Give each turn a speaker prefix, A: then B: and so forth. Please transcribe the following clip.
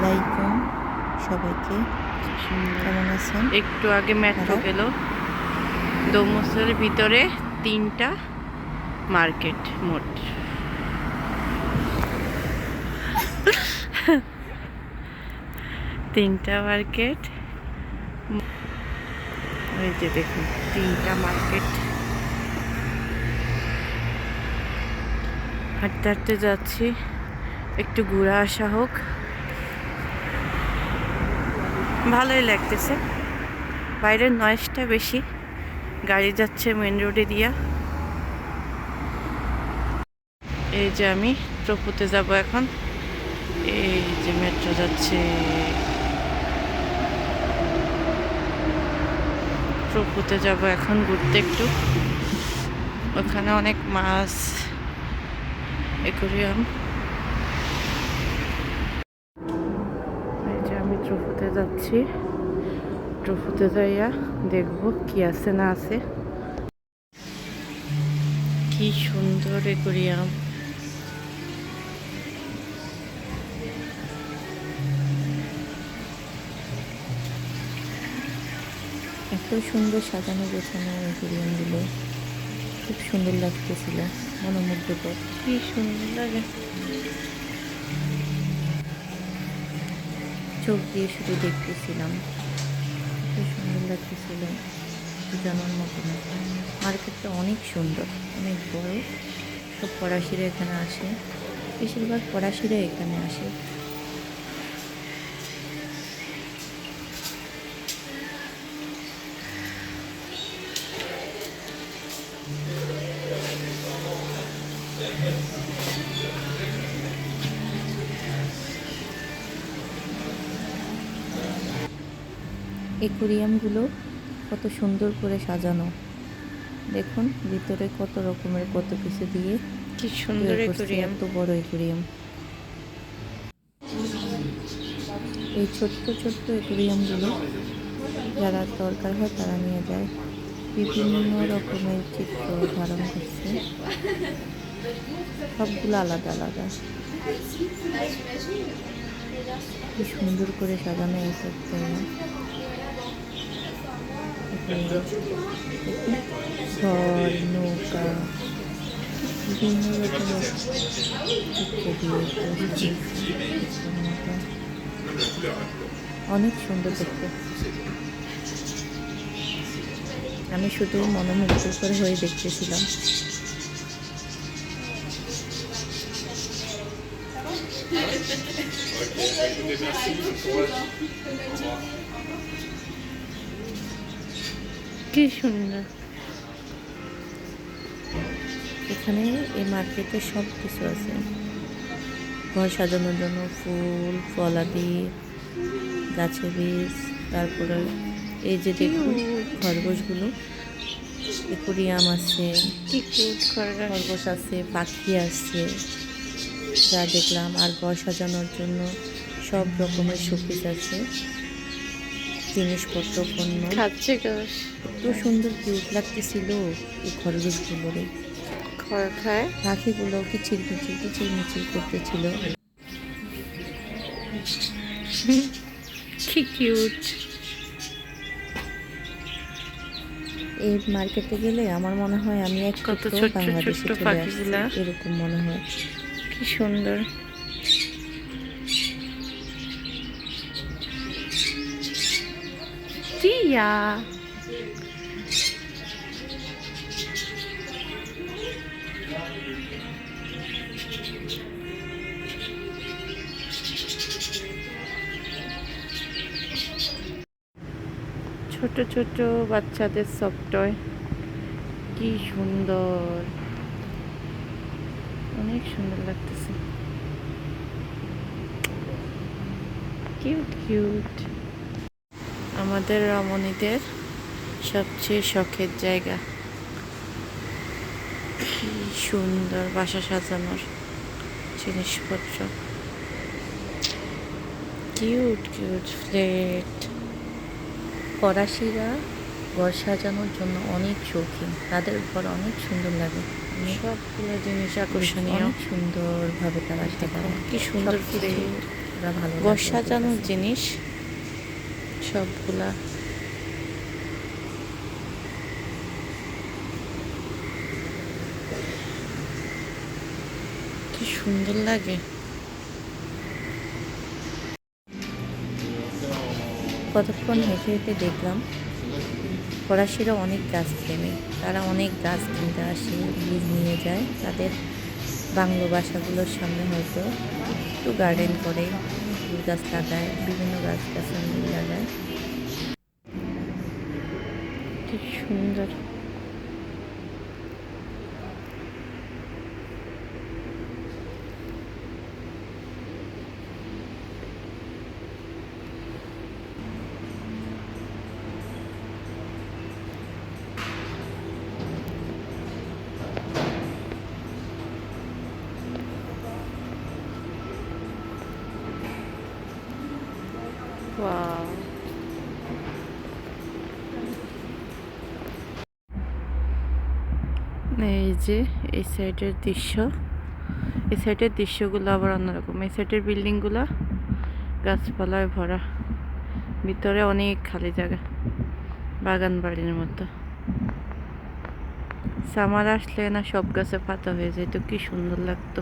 A: আলাইকুম সবাইকে। কেমন আছেন?
B: একটু আগে মেট্রো। গেল। দমসের ভিতরে তিনটা মার্কেট মোট। তিনটা মার্কেট ওই যে দেখুন তিনটা মার্কেট। হাঁটতে হাঁটতে যাচ্ছি। একটু ঘুরে আসা হোক। ভালোই লাগতেছে। বাইরের নয়েজটা বেশি। গাড়ি যাচ্ছে মেন রোডে দিয়া। এই যে আমি ত্রপুতে যাব এখন। এই যে মেট্রো যাচ্ছে। ত্রপুতে যাব এখন ঘুরতে একটু। ওখানে অনেক মাছ একুরিয়াম ত্রপুতে যাচ্ছি। ট্রফুতে যাইয়া দেখব কি আছে না আছে। কি সুন্দর একুরিয়াম
A: এত সুন্দর সাজানো গোছানো অ্যাকুরিয়ামগুলো খুব সুন্দর লাগতেছিল, মনোমুগ্ধকর।
B: কি সুন্দর লাগে।
A: চোখ দিয়ে শুধু দেখতেছিলাম। এত সুন্দর লাগতেছিল, জানার মতো না। মার্কেটটা অনেক সুন্দর, অনেক বড়। সব ফরাসিরা এখানে আসে। বেশিরভাগ ফরাসিরা এখানে আসে। একুরিয়ামগুলো কত সুন্দর করে সাজানো। দেখুন ভিতরে কত রকমের কত কিছু দিয়ে
B: কি সুন্দর। একুরিয়াম
A: এত বড় একুরিয়াম এই ছোট্ট ছোট্ট একুরিয়ামগুলো যারা দরকার হয় তারা নিয়ে যায়। বিভিন্ন রকমের চিত্র ধারণ করছে। সবগুলো আলাদা আলাদা। কি সুন্দর করে সাজানো এই aquarium। ঘর নৌকা বিভিন্ন রকমের। অনেক সুন্দর দেখতে আমি শুধু মনোমুগ্ধ করে হয়ে দেখতেছিলাম
B: কি সুন্দর
A: এখানে এই মার্কেটে সব কিছু আছে। ঘর সাজানোর জন্য ফুল ফলাদি গাছের বীজ তারপরে এই যে দেখুন খরগোশগুলো একুরিয়াম আছে
B: খরগোশ!
A: আছে পাখি আছে যা দেখলাম। আর ঘর সাজানোর জন্য সব রকমের শোপিস আছে। জিনিসপত্র পণ্য।
B: খাচ্ছে
A: এত সুন্দর কিউট লাগতেছিল এই খরগোশগুলোরে।
B: খড় খায়?
A: পাখিগুলো কিচির মিচির কিচির মিচির করতেছিল।
B: কি কিউট
A: এই মার্কেটে গেলে আমার মনে হয় আমি এক
B: কত
A: বাংলাদেশে
B: ছোট্ট পাখিগুলা।
A: এরকম মনে হয়।
B: কি সুন্দর। টিয়া ছোট ছোট বাচ্চাদের সফটওয়্যার কি সুন্দর। অনেক সুন্দর লাগতেছে। কিউট কিউট আমাদের রমণীদের সবচেয়ে শখের জায়গা। কি সুন্দর বাসা সাজানোর জিনিসপত্র। কিউট কিউট ফ্লেট
A: ফরাসিরা ঘর সাজানোর জন্য অনেক শৌখিন। তাদের ঘর অনেক সুন্দর লাগে।
B: সবগুলো জিনিস আকর্ষণীয়।
A: সুন্দরভাবে তারা সাজানো।
B: কি সুন্দর ঘর সাজানোর জিনিস সবগুলা। কি সুন্দর লাগে।
A: কতক্ষণ হেঁটে হেঁটে দেখলাম, ফরাসিরা অনেক গাছ প্রেমী তারা অনেক গাছ কিনতে আসে বীজ নিয়ে যায়। তাদের বাংলো বাসাগুলোর সামনে হয়তো একটু গার্ডেন করে। ফুল গাছ লাগায় বিভিন্ন গাছ গাছালি লাগায়।
B: কি সুন্দর। ওয়াও এই যে, এই সাইডের দৃশ্য। এই সাইডের দৃশ্যগুলো আবার অন্যরকম। এই সাইডের বিল্ডিংগুলো গাছপালায় ভরা। ভিতরে অনেক খালি জায়গা। বাগান বাড়ির মতো। সামার আসলে না সব গাছে পাতা হয়ে যেত কি সুন্দর লাগতো।